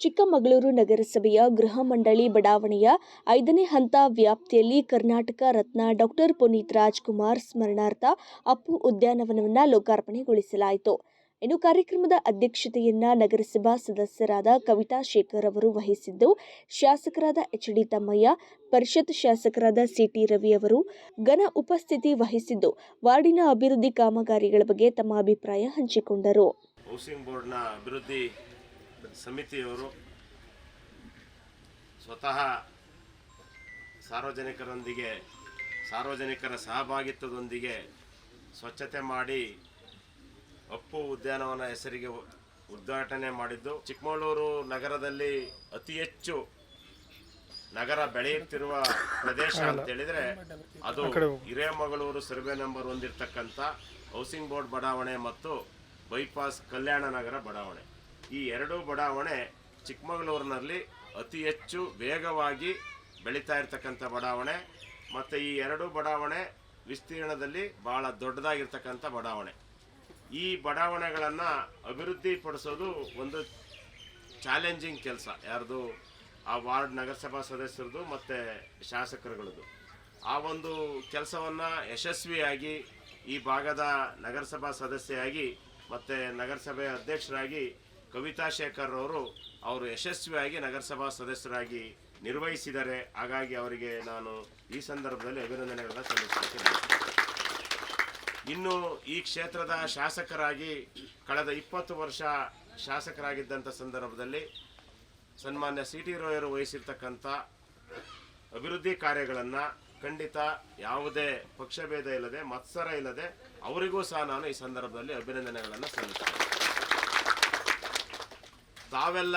ಚಿಕ್ಕಮಗಳೂರು ನಗರಸಭೆಯ ಗೃಹ ಮಂಡಳಿ ಬಡಾವಣೆಯ ಐದನೇ ಹಂತ ವ್ಯಾಪ್ತಿಯಲ್ಲಿ ಕರ್ನಾಟಕ ರತ್ನ ಡಾಕ್ಟರ್ ಪುನೀತ್ ರಾಜ್ಕುಮಾರ್ ಸ್ಮರಣಾರ್ಥ ಅಪ್ಪು ಉದ್ಯಾನವನವನ್ನು ಲೋಕಾರ್ಪಣೆಗೊಳಿಸಲಾಯಿತು. ಇನ್ನು ಕಾರ್ಯಕ್ರಮದ ಅಧ್ಯಕ್ಷತೆಯನ್ನ ನಗರಸಭಾ ಸದಸ್ಯರಾದ ಕವಿತಾ ಶೇಖರ್ ಅವರು ವಹಿಸಿದ್ದು, ಶಾಸಕರಾದ ಎಚ್ ಡಿ ತಮ್ಮಯ್ಯ, ಪರಿಷತ್ ಶಾಸಕರಾದ ಸಿಟಿ ರವಿ ಅವರು ಘನ ಉಪಸ್ಥಿತಿ ವಹಿಸಿದ್ದು, ವಾರ್ಡಿನ ಅಭಿವೃದ್ಧಿ ಕಾಮಗಾರಿಗಳ ಬಗ್ಗೆ ತಮ್ಮ ಅಭಿಪ್ರಾಯ ಹಂಚಿಕೊಂಡರು. ಹೌಸಿಂಗ್ ಬೋರ್ಡ್ನ ಅಭಿವೃದ್ಧಿ ಸಮಿತಿಯವರು ಸ್ವತಃ ಸಾರ್ವಜನಿಕರೊಂದಿಗೆ ಸಾರ್ವಜನಿಕರ ಸಹಭಾಗಿತ್ವದೊಂದಿಗೆ ಸ್ವಚ್ಛತೆ ಮಾಡಿ ಅಪ್ಪು ಉದ್ಯಾನವನ ಹೆಸರಿಗೆ ಉದ್ಘಾಟನೆ ಮಾಡಿದ್ದು. ಚಿಕ್ಕಮಗಳೂರು ನಗರದಲ್ಲಿ ಅತಿ ಹೆಚ್ಚು ನಗರ ಬೆಳೆಯುತ್ತಿರುವ ಪ್ರದೇಶ ಅಂತ ಹೇಳಿದ್ರೆ ಅದು ಹಿರೇಮಗಳೂರು ಸರ್ವೆ ನಂಬರ್ ಹೊಂದಿರತಕ್ಕಂಥ ಹೌಸಿಂಗ್ ಬೋರ್ಡ್ ಬಡಾವಣೆ ಮತ್ತು ಬೈಪಾಸ್ ಕಲ್ಯಾಣ ನಗರ ಬಡಾವಣೆ. ಈ ಎರಡೂ ಬಡಾವಣೆ ಚಿಕ್ಕಮಗಳೂರಿನಲ್ಲಿ ಅತಿ ಹೆಚ್ಚು ವೇಗವಾಗಿ ಬೆಳೀತಾ ಇರ್ತಕ್ಕಂಥ ಬಡಾವಣೆ, ಮತ್ತು ಈ ಎರಡೂ ಬಡಾವಣೆ ವಿಸ್ತೀರ್ಣದಲ್ಲಿ ಭಾಳ ದೊಡ್ಡದಾಗಿರ್ತಕ್ಕಂಥ ಬಡಾವಣೆ. ಈ ಬಡಾವಣೆಗಳನ್ನು ಅಭಿವೃದ್ಧಿಪಡಿಸೋದು ಒಂದು ಚಾಲೆಂಜಿಂಗ್ ಕೆಲಸ, ಯಾರ್ದು? ಆ ವಾರ್ಡ್ ನಗರಸಭಾ ಸದಸ್ಯರದು ಮತ್ತು ಶಾಸಕರುಗಳದ್ದು ಆ ಒಂದು ಕೆಲಸವನ್ನು ಯಶಸ್ವಿಯಾಗಿ ಈ ಭಾಗದ ನಗರಸಭಾ ಸದಸ್ಯೆಯಾಗಿ ಮತ್ತು ನಗರಸಭೆ ಅಧ್ಯಕ್ಷರಾಗಿ ಕವಿತಾ ಶೇಖರ್ ಅವರು ಅವರು ಯಶಸ್ವಿಯಾಗಿ ನಗರಸಭಾ ಸದಸ್ಯರಾಗಿ ನಿರ್ವಹಿಸಿದ್ದಾರೆ. ಹಾಗಾಗಿ ಅವರಿಗೆ ನಾನು ಈ ಸಂದರ್ಭದಲ್ಲಿ ಅಭಿನಂದನೆಗಳನ್ನು ಸಲ್ಲಿಸುತ್ತೇನೆ ಇನ್ನು ಈ ಕ್ಷೇತ್ರದ ಶಾಸಕರಾಗಿ ಕಳೆದ ಇಪ್ಪತ್ತು ವರ್ಷ ಶಾಸಕರಾಗಿದ್ದಂಥ ಸಂದರ್ಭದಲ್ಲಿ ಸನ್ಮಾನ್ಯ ಸಿ ಟಿ ರೋಯರು ವಹಿಸಿರ್ತಕ್ಕಂಥ ಅಭಿವೃದ್ಧಿ ಕಾರ್ಯಗಳನ್ನು ಖಂಡಿತ ಯಾವುದೇ ಪಕ್ಷಭೇದ ಇಲ್ಲದೆ ಮತ್ಸರ ಇಲ್ಲದೆ ಅವರಿಗೂ ಸಹ ನಾನು ಈ ಸಂದರ್ಭದಲ್ಲಿ ಅಭಿನಂದನೆಗಳನ್ನು ಸಲ್ಲಿಸ್ತೇನೆ. ತಾವೆಲ್ಲ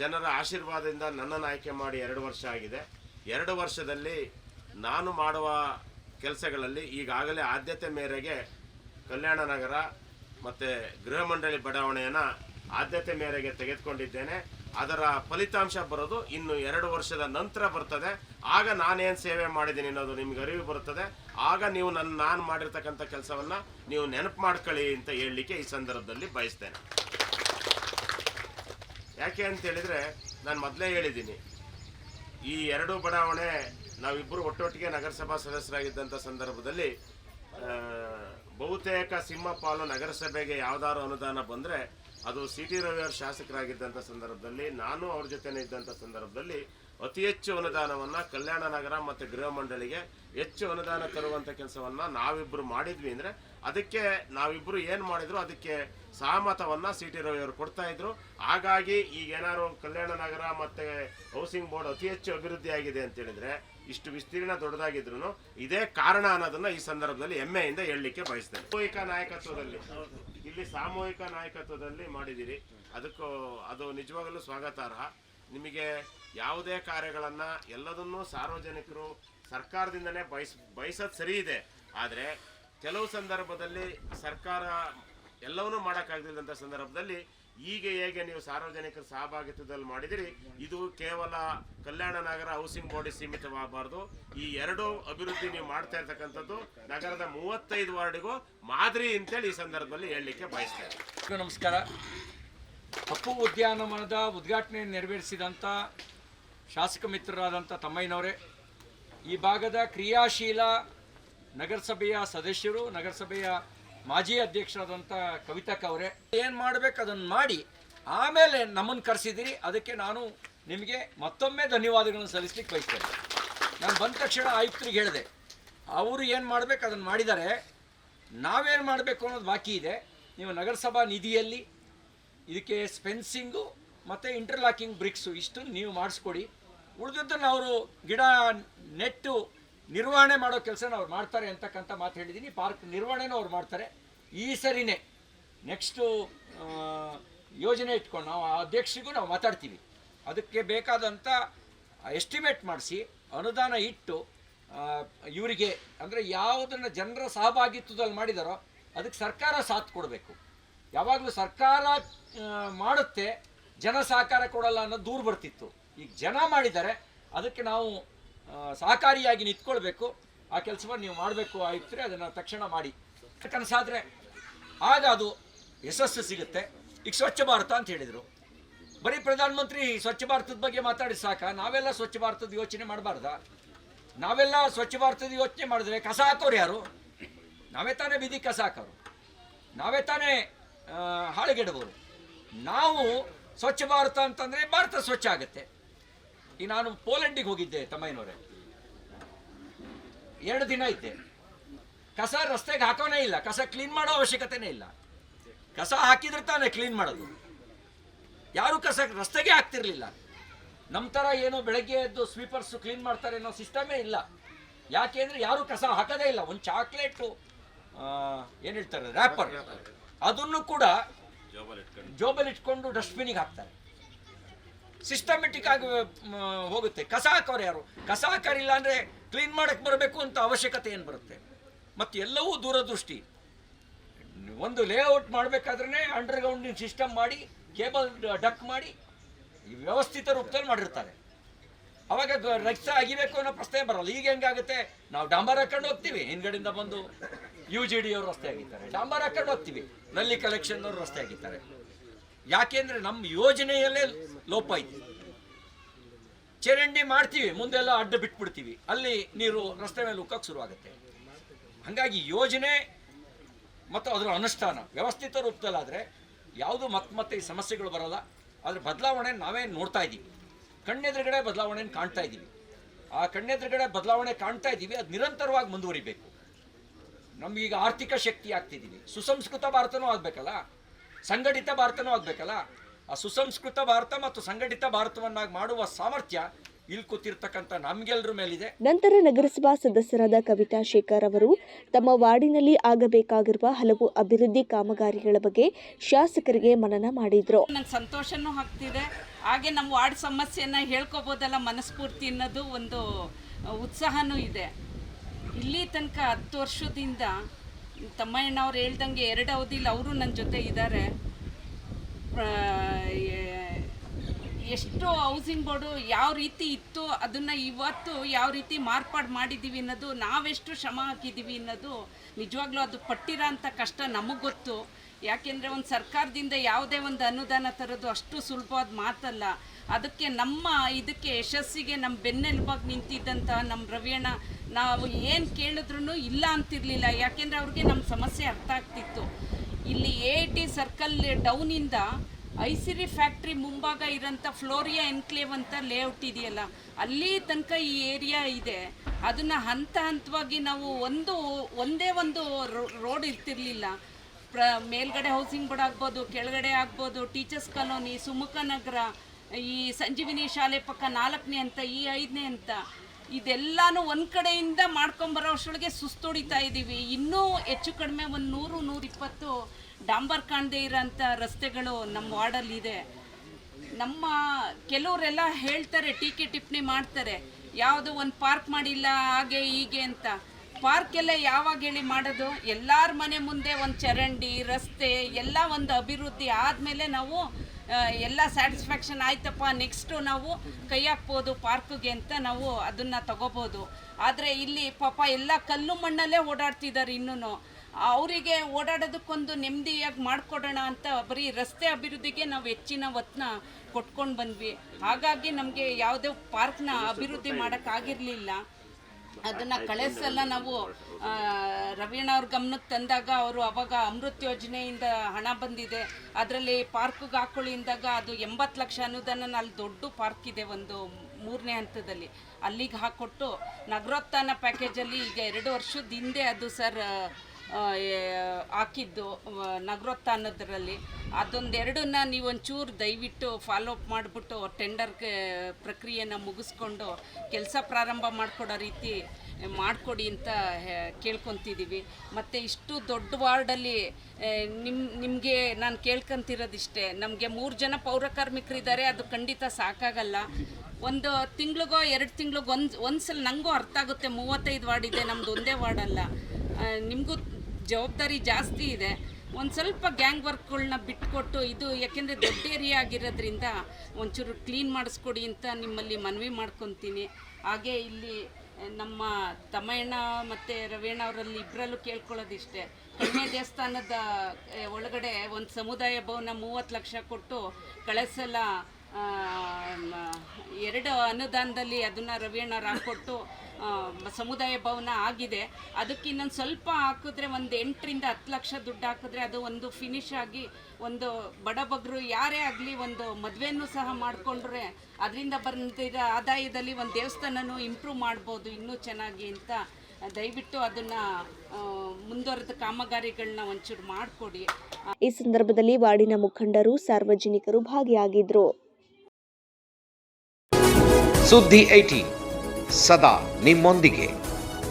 ಜನರ ಆಶೀರ್ವಾದದಿಂದ ನನ್ನನ್ನು ಆಯ್ಕೆ ಮಾಡಿ ಎರಡು ವರ್ಷ ಆಗಿದೆ. ಎರಡು ವರ್ಷದಲ್ಲಿ ನಾನು ಮಾಡುವ ಕೆಲಸಗಳಲ್ಲಿ ಈಗಾಗಲೇ ಆದ್ಯತೆ ಮೇರೆಗೆ ಕಲ್ಯಾಣ ನಗರ ಮತ್ತು ಗೃಹ ಮಂಡಳಿ ಬಡಾವಣೆಯನ್ನು ಆದ್ಯತೆ ಮೇರೆಗೆ ತೆಗೆದುಕೊಂಡಿದ್ದೇನೆ. ಅದರ ಫಲಿತಾಂಶ ಬರೋದು ಇನ್ನು ಎರಡು ವರ್ಷದ ನಂತರ ಬರ್ತದೆ. ಆಗ ನಾನೇನು ಸೇವೆ ಮಾಡಿದ್ದೀನಿ ಅನ್ನೋದು ನಿಮ್ಗೆ ಅರಿವು ಬರುತ್ತದೆ. ಆಗ ನೀವು ನನ್ನ, ನಾನು ಮಾಡಿರ್ತಕ್ಕಂಥ ಕೆಲಸವನ್ನು ನೀವು ನೆನಪು ಮಾಡ್ಕೊಳ್ಳಿ ಅಂತ ಹೇಳಲಿಕ್ಕೆ ಈ ಸಂದರ್ಭದಲ್ಲಿ ಬಯಸ್ತೇನೆ. ಯಾಕೆ ಅಂತ ಹೇಳಿದ್ರೆ ನಾನು ಮೊದಲೇ ಹೇಳಿದ್ದೀನಿ. ಈ ಎರಡು ಬಡಾವಣೆ ನಾವಿಬ್ಬರು ಒಟ್ಟೊಟ್ಟಿಗೆ ನಗರಸಭಾ ಸದಸ್ಯರಾಗಿದ್ದಂಥ ಸಂದರ್ಭದಲ್ಲಿ ಬಹುತೇಕ ಸಿಂಹಪಾಲು ನಗರಸಭೆಗೆ ಯಾವ್ದಾದ್ರು ಅನುದಾನ ಬಂದರೆ ಅದು ಸಿ ಟಿ ರವಿಯವರು ಶಾಸಕರಾಗಿದ್ದಂಥ ಸಂದರ್ಭದಲ್ಲಿ, ನಾನು ಅವ್ರ ಜೊತೆನೇ ಇದ್ದಂಥ ಸಂದರ್ಭದಲ್ಲಿ ಅತಿ ಹೆಚ್ಚು ಅನುದಾನವನ್ನು ಕಲ್ಯಾಣ ನಗರ ಮತ್ತು ಗೃಹ ಮಂಡಳಿಗೆ ಹೆಚ್ಚು ಅನುದಾನ ತರುವಂಥ ಕೆಲಸವನ್ನು ನಾವಿಬ್ಬರು ಮಾಡಿದ್ವಿ ಅಂದರೆ ಅದಕ್ಕೆ ನಾವಿಬ್ಬರು ಏನು ಮಾಡಿದ್ರು, ಅದಕ್ಕೆ ಸಹಮತವನ್ನು ಸಿ ಟಿ ರವಿಯವರು ಕೊಡ್ತಾ ಇದ್ರು. ಹಾಗಾಗಿ ಈಗ ಏನಾದ್ರು ಕಲ್ಯಾಣ ನಗರ ಮತ್ತು ಹೌಸಿಂಗ್ ಬೋರ್ಡ್ ಅತಿ ಹೆಚ್ಚು ಆಗಿದೆ ಅಂತ ಹೇಳಿದ್ರೆ ಇಷ್ಟು ವಿಸ್ತೀರ್ಣ ದೊಡ್ಡದಾಗಿದ್ರು ಇದೇ ಕಾರಣ ಅನ್ನೋದನ್ನ ಈ ಸಂದರ್ಭದಲ್ಲಿ ಹೆಮ್ಮೆಯಿಂದ ಹೇಳಲಿಕ್ಕೆ ಬಯಸ್ತೇನೆ. ಸಾಮೂಹಿಕ ನಾಯಕತ್ವದಲ್ಲಿ, ಇಲ್ಲಿ ಸಾಮೂಹಿಕ ನಾಯಕತ್ವದಲ್ಲಿ ಮಾಡಿದ್ದೀರಿ. ಅದಕ್ಕೂ ಅದು ನಿಜವಾಗಲೂ ಸ್ವಾಗತಾರ್ಹ. ನಿಮಗೆ ಯಾವುದೇ ಕಾರ್ಯಗಳನ್ನು ಎಲ್ಲದನ್ನೂ ಸಾರ್ವಜನಿಕರು ಸರ್ಕಾರದಿಂದನೇ ಬಯಸ್, ಬಯಸೋದು ಸರಿ ಇದೆ. ಆದರೆ ಕೆಲವು ಸಂದರ್ಭದಲ್ಲಿ ಸರ್ಕಾರ ಎಲ್ಲವನ್ನೂ ಮಾಡೋಕ್ಕಾಗದಿಲ್ಲಂಥ ಸಂದರ್ಭದಲ್ಲಿ ಈಗ ಹೇಗೆ ನೀವು ಸಾರ್ವಜನಿಕರ ಸಹಭಾಗಿತ್ವದಲ್ಲಿ ಮಾಡಿದಿರಿ, ಇದು ಕೇವಲ ಕಲ್ಯಾಣ ನಗರ ಹೌಸಿಂಗ್ ಬೋರ್ಡ್ ಸೀಮಿತವಾಗಬಾರ್ದು. ಈ ಎರಡು ಅಭಿವೃದ್ಧಿ ನೀವು ಮಾಡ್ತಾ ಇರ್ತಕ್ಕಂಥದ್ದು ನಗರದ ಮೂವತ್ತೈದು ವಾರ್ಡಿಗೂ ಮಾದರಿ ಅಂತೇಳಿ ಈ ಸಂದರ್ಭದಲ್ಲಿ ಹೇಳಲಿಕ್ಕೆ ಬಯಸ್ತೇನೆ ನಮಸ್ಕಾರ. ಅಪ್ಪು ಉದ್ಯಾನವನದ ಉದ್ಘಾಟನೆ ನೆರವೇರಿಸಿದಂಥ ಶಾಸಕ ಮಿತ್ರರಾದಂಥ ತಮ್ಮಯ್ಯನವರೇ, ಈ ಭಾಗದ ಕ್ರಿಯಾಶೀಲ ನಗರಸಭೆಯ ಸದಸ್ಯರು, ನಗರಸಭೆಯ ಮಾಜಿ ಅಧ್ಯಕ್ಷರಾದಂಥ ಕವಿತಾ ಅವರೇ, ಏನು ಮಾಡಬೇಕು ಅದನ್ನು ಮಾಡಿ ಆಮೇಲೆ ನಮ್ಮನ್ನು ಕರೆಸಿದಿರಿ, ಅದಕ್ಕೆ ನಾನು ನಿಮಗೆ ಮತ್ತೊಮ್ಮೆ ಧನ್ಯವಾದಗಳನ್ನು ಸಲ್ಲಿಸ್ಲಿಕ್ಕೆ ಬಯಸ್ತೇನೆ. ನಾನು ಬಂದ ತಕ್ಷಣ ಆಯುಕ್ತರಿಗೆ ಹೇಳಿದೆ, ಅವರು ಏನು ಮಾಡಬೇಕು ಅದನ್ನು ಮಾಡಿದ್ದಾರೆ ನಾವೇನು ಮಾಡಬೇಕು ಅನ್ನೋದು ಬಾಕಿ ಇದೆ. ನೀವು ನಗರಸಭಾ ನಿಧಿಯಲ್ಲಿ ಇದಕ್ಕೆ ಸ್ಪೆನ್ಸಿಂಗು ಮತ್ತು ಇಂಟರ್ಲಾಕಿಂಗ್ ಬ್ರಿಕ್ಸು ಇಷ್ಟು ನೀವು ಮಾಡಿಸ್ಕೊಡಿ. ಉಳಿದದ್ದನ್ನು ಅವರು ಗಿಡ, ನೆಟ್ಟು ನಿರ್ವಹಣೆ ಮಾಡೋ ಕೆಲಸನ ಅವ್ರು ಮಾಡ್ತಾರೆ ಅಂತಕ್ಕಂಥ ಮಾತು ಹೇಳಿದ್ದೀನಿ ಪಾರ್ಕ್ ನಿರ್ವಹಣೆನೂ ಅವ್ರು ಮಾಡ್ತಾರೆ. ಈ ಸರಿನೇ ನೆಕ್ಸ್ಟು ಯೋಜನೆ ಇಟ್ಕೊಂಡು ನಾವು ಆ ಅಧ್ಯಕ್ಷರಿಗೂ ನಾವು ಮಾತಾಡ್ತೀವಿ. ಅದಕ್ಕೆ ಬೇಕಾದಂಥ ಎಸ್ಟಿಮೇಟ್ ಮಾಡಿಸಿ, ಅನುದಾನ ಇಟ್ಟು ಇವರಿಗೆ ಅಂದರೆ ಯಾವುದನ್ನು ಜನರ ಸಹಭಾಗಿತ್ವದಲ್ಲಿ ಮಾಡಿದಾರೋ ಅದಕ್ಕೆ ಸರ್ಕಾರ ಸಾಥ್ ಕೊಡಬೇಕು. ಯಾವಾಗಲೂ ಸರ್ಕಾರ ಮಾಡುತ್ತೆ, ಜನ ಸಹಕಾರ ಕೊಡಲ್ಲ ಅನ್ನೋ ದೂರ ಬರ್ತಿತ್ತು. ಈಗ ಜನ ಮಾಡಿದ್ದಾರೆ, ಅದಕ್ಕೆ ನಾವು ಸಹಕಾರಿಯಾಗಿ ನಿಂತ್ಕೊಳ್ಬೇಕು. ಆ ಕೆಲಸವನ್ನು ನೀವು ಮಾಡಬೇಕು ಆಯುಕ್ತರೆ ಅದನ್ನು ತಕ್ಷಣ ಮಾಡಿ. ಕನಸಾದರೆ ಆಗ ಅದು ಯಶಸ್ಸು ಸಿಗುತ್ತೆ. ಈಗ ಸ್ವಚ್ಛ ಭಾರತ ಅಂತ ಹೇಳಿದರು. ಬರೀ ಪ್ರಧಾನಮಂತ್ರಿ ಸ್ವಚ್ಛ ಭಾರತದ ಬಗ್ಗೆ ಮಾತಾಡಿ ಸಾಕ. ನಾವೆಲ್ಲ ಸ್ವಚ್ಛ ಭಾರತದ ಯೋಚನೆ ಮಾಡಬಾರ್ದ? ನಾವೆಲ್ಲ ಸ್ವಚ್ಛ ಭಾರತದ ಯೋಚನೆ ಮಾಡಿದ್ರೆ ಕಸ ಹಾಕೋರು ಯಾರು? ನಾವೇ ತಾನೇ ಬೀದಿ ಕಸ ಹಾಕೋರು. ನಾವೇ ತಾನೇ ಹಾಳುಗೆಡವರು. ನಾವು ಸ್ವಚ್ಛ ಭಾರತ ಅಂತಂದರೆ ಭಾರತ ಸ್ವಚ್ಛ ಆಗುತ್ತೆ. ಈಗ ನಾನು ಪೋಲೆಂಡಿಗೆ ಹೋಗಿದ್ದೆ ತಮ್ಮಯ್ಯನವರೇ. ಎರಡು ದಿನ ಇದ್ದೆ. ಕಸ ರಸ್ತೆಗೆ ಹಾಕೋನೇ ಇಲ್ಲ. ಕಸ ಕ್ಲೀನ್ ಮಾಡೋ ಅವಶ್ಯಕತೆನೇ ಇಲ್ಲ. ಕಸ ಹಾಕಿದ್ರೆ ತಾನೇ ಕ್ಲೀನ್ ಮಾಡೋದು. ಯಾರು ಕಸ ರಸ್ತೆಗೆ ಹಾಕ್ತಿರ್ಲಿಲ್ಲ. ನಮ್ಮ ಥರ ಏನೋ ಬೆಳಗ್ಗೆ ಎದ್ದು ಸ್ವೀಪರ್ಸ್ ಕ್ಲೀನ್ ಮಾಡ್ತಾರೆ ಅನ್ನೋ ಸಿಸ್ಟಮೇ ಇಲ್ಲ. ಯಾಕೆ ಅಂದರೆ ಯಾರು ಕಸ ಹಾಕೋದೇ ಇಲ್ಲ. ಒಂದು ಚಾಕ್ಲೇಟು ಏನು ಹೇಳ್ತಾರೆ ರ್ಯಾಪರ್ ಅದನ್ನು ಕೂಡ ಜೋಬಲ್ ಇಟ್ಕೊಂಡು. ಡಸ್ಟ್ಬಿನಿಗೆ ಹಾಕ್ತಾರೆ. ಸಿಸ್ಟಮೆಟಿಕ್ ಆಗಿ ಹೋಗುತ್ತೆ. ಕಸ ಹಾಕೋರು ಯಾರು? ಕಸ ಹಾಕೋರಿಲ್ಲ ಅಂದರೆ ಕ್ಲೀನ್ ಮಾಡಕ್ಕೆ ಬರಬೇಕು ಅಂತ ಅವಶ್ಯಕತೆ ಏನು ಬರುತ್ತೆ? ಮತ್ತು ಎಲ್ಲವೂ ದೂರದೃಷ್ಟಿ. ಒಂದು ಲೇಔಟ್ ಮಾಡಬೇಕಾದ್ರೆ ಅಂಡರ್ಗ್ರೌಂಡಿನ ಸಿಸ್ಟಮ್ ಮಾಡಿ ಕೇಬಲ್ ಡಕ್ ಮಾಡಿ ವ್ಯವಸ್ಥಿತ ರೂಪದಲ್ಲಿ ಮಾಡಿರ್ತಾರೆ. ಅವಾಗ ರಕ್ಷ ಆಗಿಬೇಕು ಅನ್ನೋ ಪ್ರಶ್ನೆ ಬರಲ್ಲ. ಈಗ ಹೆಂಗಾಗುತ್ತೆ? ನಾವು ಡಾಂಬರ್ ಹಾಕೊಂಡು ಹೋಗ್ತೀವಿ. ಹಿಂದ್ಗಡೆಯಿಂದ ಬಂದು ಯು ಜಿ ಡಿ ಅವರು ರಸ್ತೆ ಆಗಿದ್ದಾರೆ ಡಾಂಬರ್ ಹಾಕೊಂಡು ಹೋಗ್ತೀವಿ. ನಲ್ಲಿ ಕಲೆಕ್ಷನ್ ಅವರು ರಸ್ತೆ ಆಗಿದ್ದಾರೆ ಯಾಕೆಂದ್ರೆ ನಮ್ಮ ಯೋಜನೆಯಲ್ಲೇ ಲೋಪ ಐತಿ ಚರಂಡಿ ಮಾಡ್ತೀವಿ, ಮುಂದೆಲ್ಲ ಅಡ್ಡ ಬಿಟ್ಬಿಡ್ತೀವಿ. ಅಲ್ಲಿ ನೀರು ರಸ್ತೆ ಮೇಲೆ ಉಕ್ಕಕ್ಕೆ ಶುರುವಾಗುತ್ತೆ. ಹಾಗಾಗಿ ಯೋಜನೆ ಮತ್ತು ಅದರ ಅನುಷ್ಠಾನ ವ್ಯವಸ್ಥಿತ ರೂಪದಲ್ಲಾದರೆ ಯಾವುದು ಮತ್ತೆ ಮತ್ತೆ ಈ ಸಮಸ್ಯೆಗಳು ಬರಲ್ಲ. ಆದರೆ ಬದಲಾವಣೆ ನಾವೇ ನೋಡ್ತಾ ಇದ್ದೀವಿ. ಕಣ್ಣೆದುರುಗಡೆ ಬದಲಾವಣೆಯನ್ನು ಕಾಣ್ತಾ ಇದ್ದೀವಿ. ಆ ಕಣ್ಣೆದುರುಗಡೆ ಬದಲಾವಣೆ ಕಾಣ್ತಾ ಇದ್ದೀವಿ, ಅದು ನಿರಂತರವಾಗಿ ಮುಂದುವರಿಬೇಕು. ನಮಗೀಗ ಆರ್ಥಿಕ ಶಕ್ತಿ ಆಗ್ತಿದ್ದೀವಿ. ಸುಸಂಸ್ಕೃತ ಭಾರತನೂ ಆಗಬೇಕಲ್ಲ? ಸಂಘಟಿತ ಭಾರತನೂ ಆಗ್ಬೇಕಲ್ಲ? ಆ ಸುಸಂಸ್ಕೃತ ಭಾರತ ಮತ್ತು ಸಂಘಟಿತ ಭಾರತವನ್ನಾಗಿ ಮಾಡುವ ಸಾಮರ್ಥ್ಯ ಇಲ್ಲಿ ಕೂತಿರ್ತಕ್ಕಂಥ ನಮಗೆಲ್ಲರ ಮೇಲಿದೆ. ನಂತರ ನಗರಸಭಾ ಸದಸ್ಯರಾದ ಕವಿತಾ ಶೇಖರ್ ಅವರು ತಮ್ಮ ವಾರ್ಡಿನಲ್ಲಿ ಆಗಬೇಕಾಗಿರುವ ಹಲವು ಅಭಿವೃದ್ಧಿ ಕಾಮಗಾರಿಗಳ ಬಗ್ಗೆ ಶಾಸಕರಿಗೆ ಮನನ ಮಾಡಿದ್ರು. ನಂಗೆ ಸಂತೋಷನೂ ಆಗ್ತಿದೆ. ಹಾಗೆ ನಮ್ಮ ವಾರ್ಡ್ ಸಮಸ್ಯೆನ ಹೇಳ್ಕೋಬೋದಲ್ಲ ಮನಸ್ಫೂರ್ತಿ ಅನ್ನೋದು ಒಂದು ಉತ್ಸಾಹನೂ ಇದೆ. ಇಲ್ಲಿ ತನಕ ಹತ್ತು ವರ್ಷದಿಂದ ತಮ್ಮಣ್ಣವ್ರು ಹೇಳ್ದಂಗೆ ಎರಡು ಅವಧಿಲಿ ಅವರು ನನ್ನ ಜೊತೆ ಇದ್ದಾರೆ. ಎಷ್ಟು ಹೌಸಿಂಗ್ ಬೋರ್ಡು ಯಾವ ರೀತಿ ಇತ್ತು ಅದನ್ನು ಇವತ್ತು ಯಾವ ರೀತಿ ಮಾರ್ಪಾಡು ಮಾಡಿದ್ದೀವಿ ಅನ್ನೋದು, ನಾವೆಷ್ಟು ಶ್ರಮ ಹಾಕಿದ್ದೀವಿ ಅನ್ನೋದು ನಿಜವಾಗ್ಲೂ ಅದು ಪಟ್ಟಿರೋ ಅಂಥ ಕಷ್ಟ ನಮಗೆ ಗೊತ್ತು. ಯಾಕೆಂದರೆ ಒಂದು ಸರ್ಕಾರದಿಂದ ಯಾವುದೇ ಒಂದು ಅನುದಾನ ತರೋದು ಅಷ್ಟು ಸುಲಭವಾದ ಮಾತಲ್ಲ. ಅದಕ್ಕೆ ನಮ್ಮ ಇದಕ್ಕೆ ಯಶಸ್ಸಿಗೆ ನಮ್ಮ ಬೆನ್ನೆಲುಬಾಗಿ ನಿಂತಿದ್ದಂಥ ನಮ್ಮ ರವಿಯಣ್ಣ ನಾವು ಏನು ಕೇಳಿದ್ರು ಇಲ್ಲ ಅಂತಿರಲಿಲ್ಲ. ಯಾಕೆಂದರೆ ಅವ್ರಿಗೆ ನಮ್ಮ ಸಮಸ್ಯೆ ಅರ್ಥ ಆಗ್ತಿತ್ತು. ಇಲ್ಲಿ ಎ ಟಿ ಸರ್ಕಲ್ ಡೌನಿಂದ ಐಸಿರಿ ಫ್ಯಾಕ್ಟ್ರಿ ಮುಂಭಾಗ ಇರೋಂಥ ಫ್ಲೋರಿಯಾ ಎನ್ಕ್ಲೇವ್ ಅಂತ ಲೇಔಟ್ ಇದೆಯಲ್ಲ, ಅಲ್ಲಿ ತನಕ ಈ ಏರಿಯಾ ಇದೆ. ಅದನ್ನು ಹಂತ ಹಂತವಾಗಿ ನಾವು ಒಂದು, ಒಂದೇ ಒಂದು ರೋಡ್ ಇರ್ತಿರ್ಲಿಲ್ಲ. ಪ್ರ, ಮೇಲ್ಗಡೆ ಹೌಸಿಂಗ್ ಬೋರ್ಡ್ ಆಗ್ಬೋದು, ಕೆಳಗಡೆ ಆಗ್ಬೋದು ಟೀಚರ್ಸ್ ಕಾಲೋನಿ ಸುಮುಖ ನಗರ, ಈ ಸಂಜೀವಿನಿ ಶಾಲೆ ಪಕ್ಕ ನಾಲ್ಕನೇ ಅಂತ, ಈ ಐದನೇ ಅಂತ. ಇದೆಲ್ಲಾನು ಒಂದು ಕಡೆಯಿಂದ ಮಾಡ್ಕೊಂಬರೋ ಅಷ್ಟೊಳಗೆ ಸುಸ್ತೊಡಿತಾ ಇದ್ದೀವಿ ಇನ್ನೂ ಹೆಚ್ಚು ಕಡಿಮೆ ಒಂದು ನೂರು, ನೂರಿಪ್ಪತ್ತು ಡಾಂಬರ್ ಕಾಣದೇ ಇರೋಂಥ ರಸ್ತೆಗಳು ನಮ್ಮ ವಾರ್ಡಲ್ಲಿ ಇದೆ. ನಮ್ಮ ಕೆಲವರೆಲ್ಲ ಹೇಳ್ತಾರೆ, ಟೀಕೆ ಟಿಪ್ಪಣಿ ಮಾಡ್ತಾರೆ. ಯಾವುದು ಒಂದು ಪಾರ್ಕ್ ಮಾಡಿಲ್ಲ, ಹಾಗೆ, ಹೀಗೆ ಅಂತ. ಪಾರ್ಕ್ ಎಲ್ಲ ಯಾವಾಗ ಹೇಳಿ ಮಾಡೋದು? ಎಲ್ಲರ ಮನೆ ಮುಂದೆ ಒಂದು ಚರಂಡಿ, ರಸ್ತೆ, ಎಲ್ಲ ಒಂದು ಅಭಿವೃದ್ಧಿ ಆದಮೇಲೆ ನಾವು ಎಲ್ಲ ಸ್ಯಾಟಿಸ್ಫ್ಯಾಕ್ಷನ್ ಆಯ್ತಪ್ಪ ನೆಕ್ಸ್ಟು ನಾವು ಕೈ ಹಾಕ್ಬೋದು ಪಾರ್ಕ್ಗೆ ಅಂತ ನಾವು ಅದನ್ನು ತಗೋಬೋದು. ಆದರೆ ಇಲ್ಲಿ ಪಾಪ ಎಲ್ಲ ಕಲ್ಲು ಮಣ್ಣಲ್ಲೇ ಓಡಾಡ್ತಿದ್ದಾರೆ ಇನ್ನೂ ಅವರಿಗೆ ಓಡಾಡೋದಕ್ಕೊಂದು ನೆಮ್ಮದಿಯಾಗಿ ಮಾಡಿಕೊಡೋಣ ಅಂತ ಬರೀ ರಸ್ತೆ ಅಭಿವೃದ್ಧಿಗೆ ನಾವು ಹೆಚ್ಚಿನ ಒತ್ತನ್ನ ಕೊಟ್ಕೊಂಡು ಬಂದ್ವಿ. ಹಾಗಾಗಿ ನಮಗೆ ಯಾವುದೇ ಪಾರ್ಕ್ನ ಅಭಿವೃದ್ಧಿ ಮಾಡೋಕ್ಕಾಗಿರಲಿಲ್ಲ ಅದನ್ನು ಕಳಿಸಲ್ಲ ನಾವು ರವೀಣ ಅವ್ರ ಗಮನಕ್ಕೆ ತಂದಾಗ ಅವರು ಅವಾಗ ಅಮೃತ್ ಯೋಜನೆಯಿಂದ ಹಣ ಬಂದಿದೆ. ಅದರಲ್ಲಿ ಪಾರ್ಕ್ಗೆ ಹಾಕೊಳ್ಳಿ ಅಂದಾಗ ಅದು ಎಂಬತ್ತು ಲಕ್ಷ ಅನುದಾನ ಅಲ್ಲಿ ದೊಡ್ಡ ಪಾರ್ಕ್ ಇದೆ ಒಂದು ಮೂರನೇ ಹಂತದಲ್ಲಿ. ಅಲ್ಲಿಗೆ ಹಾಕ್ಕೊಟ್ಟು ನಗರೋತ್ಥಾನ ಪ್ಯಾಕೇಜಲ್ಲಿ ಈಗ ಎರಡು ವರ್ಷದ ಹಿಂದೆ ಅದು ಸರ್ ಹಾಕಿದ್ದು ಆ, ಅನ್ನೋದರಲ್ಲಿ. ಅದೊಂದೆರಡನ್ನ ನೀವು ಒಂಚೂರು ದಯವಿಟ್ಟು ಫಾಲೋ ಅಪ್ ಮಾಡಿಬಿಟ್ಟು ಟೆಂಡರ್ ಪ್ರಕ್ರಿಯೆನ ಮುಗಿಸ್ಕೊಂಡು ಕೆಲಸ ಪ್ರಾರಂಭ ಮಾಡಿಕೊಡೋ ರೀತಿ ಮಾಡಿಕೊಡಿ ಅಂತ ಕೇಳ್ಕೊತಿದ್ದೀವಿ ಮತ್ತು ಇಷ್ಟು ದೊಡ್ಡ ವಾರ್ಡಲ್ಲಿ ನಿಮ್ಮ ನಿಮಗೆ ನಾನು ಕೇಳ್ಕೊಂತಿರೋದಿಷ್ಟೇ ನಮಗೆ ಮೂರು ಜನ ಪೌರ ಕಾರ್ಮಿಕರಿದ್ದಾರೆ ಅದು ಖಂಡಿತ ಸಾಕಾಗಲ್ಲ. ಒಂದು ತಿಂಗಳಿಗೋ ಎರಡು ತಿಂಗಳಿಗೋ ಒಂದು ಒಂದು ಸಲ ನನಗೂ ಅರ್ಥ ಆಗುತ್ತೆ ಮೂವತ್ತೈದು ವಾರ್ಡ್ ಇದೆ ನಮ್ಮದು ಒಂದೇ ವಾರ್ಡ್ ಅಲ್ಲ. ನಿಮಗೂ ಜವಾಬ್ದಾರಿ ಜಾಸ್ತಿ ಇದೆ. ಒಂದು ಸ್ವಲ್ಪ ಗ್ಯಾಂಗ್ ವರ್ಕ್ಗಳನ್ನ ಬಿಟ್ಕೊಟ್ಟು ಇದು ಯಾಕೆಂದರೆ ದೊಡ್ಡ ಏರಿಯಾ ಆಗಿರೋದ್ರಿಂದ ಒಂಚೂರು ಕ್ಲೀನ್ ಮಾಡಿಸ್ಕೊಡಿ ಅಂತ ನಿಮ್ಮಲ್ಲಿ ಮನವಿ ಮಾಡ್ಕೊತೀನಿ. ಹಾಗೆ ಇಲ್ಲಿ ನಮ್ಮ ತಮ್ಮಯ್ಯಣ್ಣ ಮತ್ತು ರವೇಣ ಅವರಲ್ಲಿ ಇಬ್ಬರಲ್ಲೂ ಕೇಳ್ಕೊಳ್ಳೋದಿಷ್ಟೇ. ಕಡಿಮೆ ದೇವಸ್ಥಾನದ ಒಳಗಡೆ ಒಂದು ಸಮುದಾಯ ಭವನ ಮೂವತ್ತು ಲಕ್ಷ ಕೊಟ್ಟು ಕಳೆದ ಸಲ ಆ, ಮ- ಎರಡು ಅನುದಾನದಲ್ಲಿ ಅದನ್ನು ರವಿಯಣ್ಣವ್ರು ಹಾಕ್ಕೊಟ್ಟು ಸಮುದಾಯ ಭವನ ಆಗಿದೆ. ಅದಕ್ಕೆ ಇನ್ನೊಂದು ಸ್ವಲ್ಪ ಹಾಕಿದ್ರೆ ಒಂದು ಎಂಟರಿಂದ ಹತ್ತು ಲಕ್ಷ ದುಡ್ಡು ಹಾಕಿದ್ರೆ ಅದು ಒಂದು ಫಿನಿಶ್ ಆಗಿ ಒಂದು ಬಡಬಗ್ರು ಯಾರೇ ಆಗಲಿ ಒಂದು ಮದುವೆನೂ ಸಹ ಮಾಡಿಕೊಂಡ್ರೆ ಅದರಿಂದ ಬಂದಿರೋ ಆದಾಯದಲ್ಲಿ ಒಂದು ದೇವಸ್ಥಾನನೂ ಇಂಪ್ರೂವ್ ಮಾಡ್ಬೋದು ಇನ್ನೂ ಚೆನ್ನಾಗಿ ಅಂತ ದಯವಿಟ್ಟು ಅದನ್ನು ಮುಂದುವರೆದ ಕಾಮಗಾರಿಗಳನ್ನ ಒಂಚೂರು ಮಾಡಿಕೊಡಿ. ಈ ಸಂದರ್ಭದಲ್ಲಿ ವಾರ್ಡಿನ ಮುಖಂಡರು ಸಾರ್ವಜನಿಕರು ಭಾಗಿಯಾಗಿದ್ರು. ಸುದ್ದಿ ಐಟಿ ಸದಾ ನಿಮ್ಮೊಂದಿಗೆ.